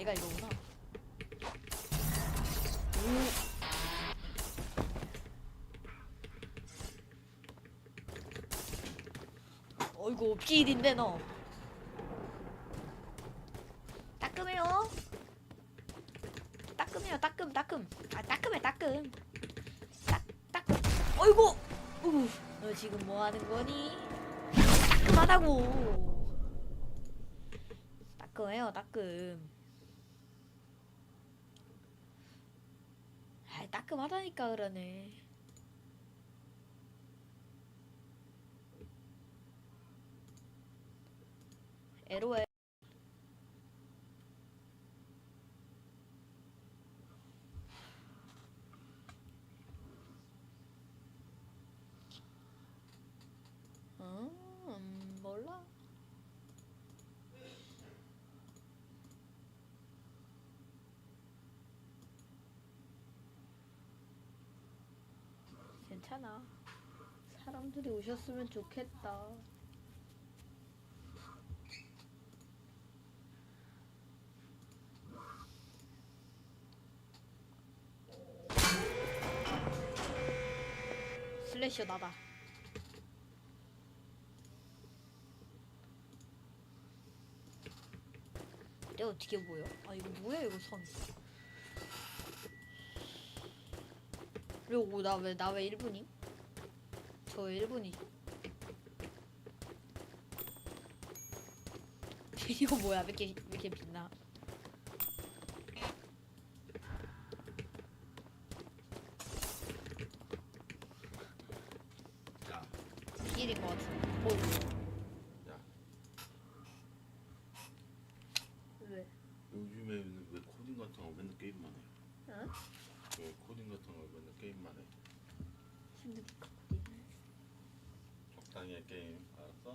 내가 이거구나. 오. 어이구 필인데 너. 따끔해요. 따끔해요 따끔 따끔. 아 따끔해 따끔. 따 따끔. 어이구. 우. 너 지금 뭐 하는 거니? 따끔하다고. 따끔해요 따끔. 아 따끔하다니까 그러네. 에로에 음, 몰라. 괜찮아. 사람들이 오셨으면 좋겠다. 슬래셔 나다. 내가 어떻게 보여? 아 이거 뭐야 이거 선. 그리고 나왜 나 왜 1분이? 저 1분이. 이거 뭐야? 왜 이렇게 왜 이렇게 빛나? 야, 필인 것 같은데. 어, 야, 왜? 요즘에는 왜 코딩 같은 거 맨날 게임만 해? 응? 왜 코딩 같은 거 맨날 게임만 해? 힘드니까. 적당히 해 게임, 알았어?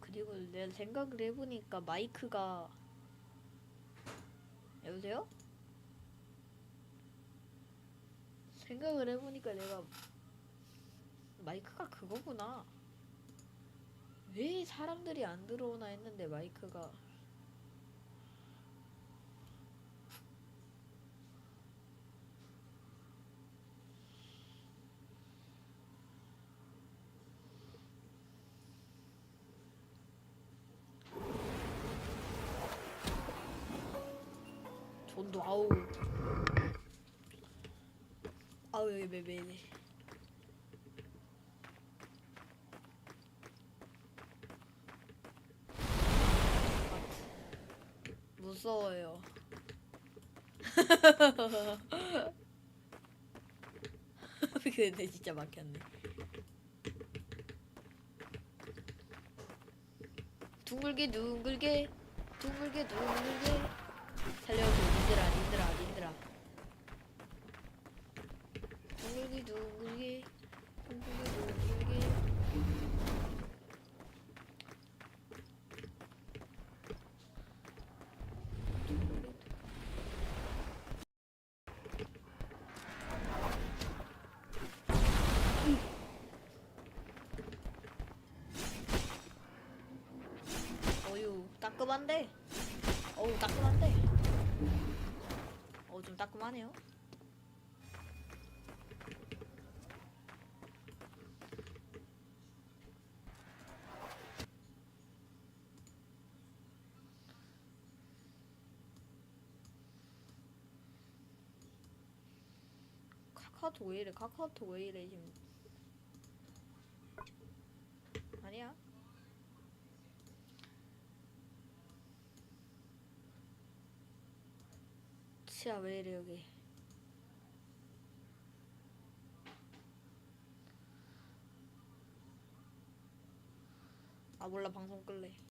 그리고 내가 생각을 해보니까 마이크가 여보세요? 생각을 해보니까 내가 마이크가 그거구나. 왜 사람들이 안 들어오나 했는데 마이크가 돈도 아우 아우 왜왜왜 무서워요. 근데 진짜 막혔네. 둥글게 둥글게 둥글게 둥글게 살려줘. 님들아 님들아 님들아. 둥글게 둥글게 둥글게 둥글게 어유 따끔한데? 어우 따끔한데? 어 좀 따끔하네요. 카카오톡 왜 이래? 카카오톡 왜 이래 지금 아니야 진짜 왜 이래 여기? 아 몰라. 방송 끌래